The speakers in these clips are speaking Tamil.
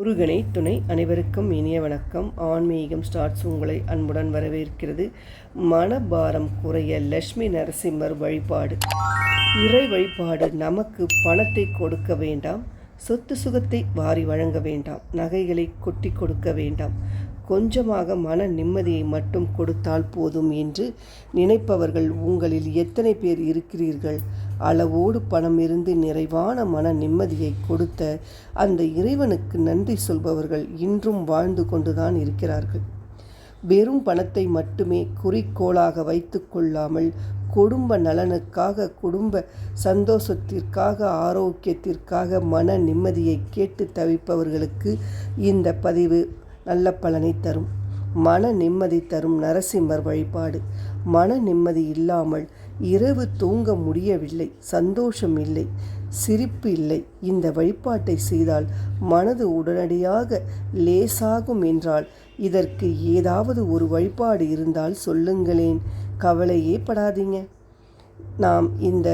முருகனை துணை அனைவருக்கும் இனிய வணக்கம். ஆன்மீகம் ஸ்டார்ட்ஸ் உங்களை அன்புடன் வரவேற்கிறது. மனபாரம் குறைய லட்சுமி நரசிம்மர் வழிபாடு. இறை வழிபாடு நமக்கு பணத்தை கொடுக்க வேண்டாம் சொத்து சுகத்தை வாரி வழங்க வேண்டாம் நகைகளை கொட்டி கொடுக்க வேண்டாம். கொஞ்சமாக மன நிம்மதியை மட்டும் கொடுத்தால் போதும் என்று நினைப்பவர்கள் உங்களில் எத்தனை பேர் இருக்கிறீர்கள்? அளவோடு பணம் இருந்து நிறைவான மன நிம்மதியை கொடுத்த அந்த இறைவனுக்கு நன்றி சொல்பவர்கள் இன்றும் வாழ்ந்து கொண்டுதான் இருக்கிறார்கள். வெறும் பணத்தை மட்டுமே குறிக்கோளாக வைத்து கொள்ளாமல் குடும்ப நலனுக்காக குடும்ப சந்தோஷத்திற்காக ஆரோக்கியத்திற்காக மன நிம்மதியை கேட்டு தவிப்பவர்களுக்கு இந்த பதிவு நல்ல பலனை தரும். மன நிம்மதி தரும் நரசிம்மர் வழிபாடு. மன நிம்மதி இல்லாமல் இரவு தூங்க முடியவில்லை சந்தோஷம் இல்லை சிரிப்பு இல்லை. இந்த வழிபாட்டை செய்தால் மனது உடனடியாக லேசாகும் என்றால் இதற்கு ஏதாவது ஒரு வழிபாடு இருந்தால் சொல்லுங்களேன். கவலையே படாதீங்க. நாம் இந்த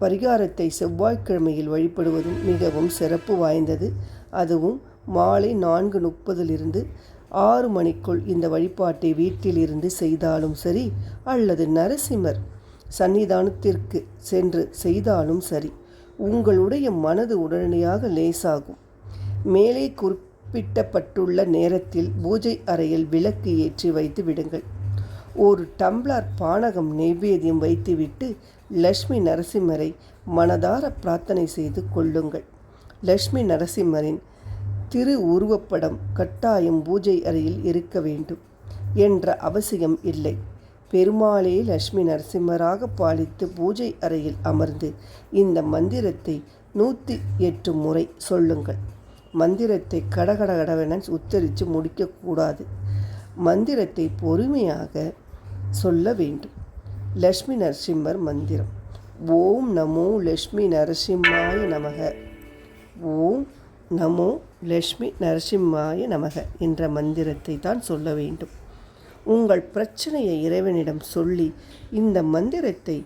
பரிகாரத்தை செவ்வாய்க்கிழமையில் வழிபடுவதும் மிகவும் சிறப்பு வாய்ந்தது. அதுவும் மாலை நான்கு முப்பதிலிருந்து ஆறு மணிக்குள் இந்த வழிபாட்டை வீட்டில் இருந்து செய்தாலும் சரி அல்லது நரசிம்மர் சன்னிதானத்திற்கு சென்று செய்தாலும் சரி உங்களுடைய மனது உடனடியாக லேசாகும். மேலே குறிப்பிட்டப்பட்டுள்ள நேரத்தில் பூஜை அறையில் விளக்கு ஏற்றி வைத்து விடுங்கள். ஒரு டம்ளர் பானகம் நெய்வேத்தியம் வைத்துவிட்டு லக்ஷ்மி நரசிம்மரை மனதார பிரார்த்தனை செய்து கொள்ளுங்கள். லக்ஷ்மி நரசிம்மரின் திரு உருவப்படம் கட்டாயம் பூஜை அறையில் இருக்க வேண்டும் என்ற அவசியம் இல்லை. பெருமாளே லட்சுமி நரசிம்மராக பாலித்து பூஜை அறையில் அமர்ந்து இந்த மந்திரத்தை நூற்றி எட்டு முறை சொல்லுங்கள். மந்திரத்தை கடகடகடவென உத்தரித்து முடிக்கக்கூடாது மந்திரத்தை பொறுமையாக சொல்ல வேண்டும். லக்ஷ்மி நரசிம்மர் மந்திரம். ஓம் நமோ லக்ஷ்மி நரசிம்மாய நமக. ஓம் நமோ லக்ஷ்மி நரசிம்மாய நமக என்ற மந்திரத்தை தான் சொல்ல வேண்டும். உங்கள் பிரச்சனையை இறைவனிடம் சொல்லி இந்த மந்திரத்தை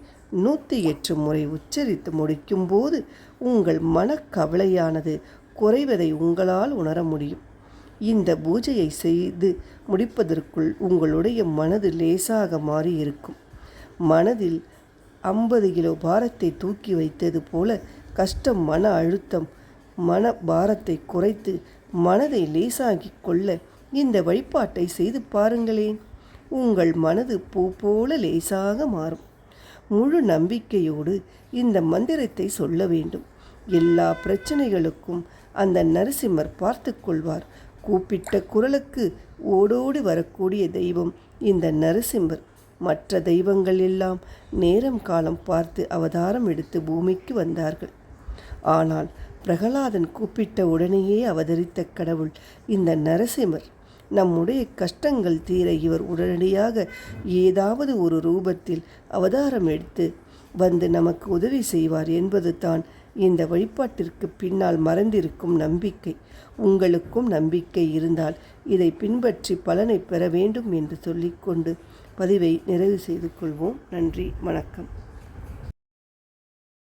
நூற்றி எட்டு முறை உச்சரித்து முடிக்கும்போது உங்கள் மனக்கவலையானது குறைவதை உங்களால் உணர முடியும். இந்த பூஜையை செய்து முடிப்பதற்குள் உங்களுடைய மனது லேசாக மாறி இருக்கும் மனதில் ஐம்பது கிலோ பாரத்தை தூக்கி வைத்தது போல கஷ்டம் மன அழுத்தம் மன பாரத்தை குறைத்து மனதை லேசாகிக் கொள்ள இந்த வழிபாட்டை செய்து பாருங்களேன். உங்கள் மனது பூ போல லேசாக மாறும். முழு நம்பிக்கையோடு இந்த மந்திரத்தை சொல்ல வேண்டும். எல்லா பிரச்சனைகளுக்கும் அந்த நரசிம்மர் பார்த்து கொள்வார். கூப்பிட்ட குரலுக்கு ஓடோடி வரக்கூடிய தெய்வம் இந்த நரசிம்மர். மற்ற தெய்வங்கள் எல்லாம் நேரம் காலம் பார்த்து அவதாரம் எடுத்து பூமிக்கு வந்தார்கள். ஆனால் பிரகலாதன் கூப்பிட்ட உடனேயே அவதரித்த கடவுள் இந்த நரசிம்மர். நம்முடைய கஷ்டங்கள் தீர இவர் உடனடியாக ஏதாவது ஒரு ரூபத்தில் அவதாரம் எடுத்து வந்து நமக்கு உதவி செய்வார் என்பது தான் இந்த வழிபாட்டிற்கு பின்னால் மறந்திருக்கும் நம்பிக்கை. உங்களுக்கும் நம்பிக்கை இருந்தால் இதை பின்பற்றி பலனை பெற வேண்டும் என்று சொல்லிக்கொண்டு பதிவை நிறைவு செய்து கொள்வோம். நன்றி வணக்கம்.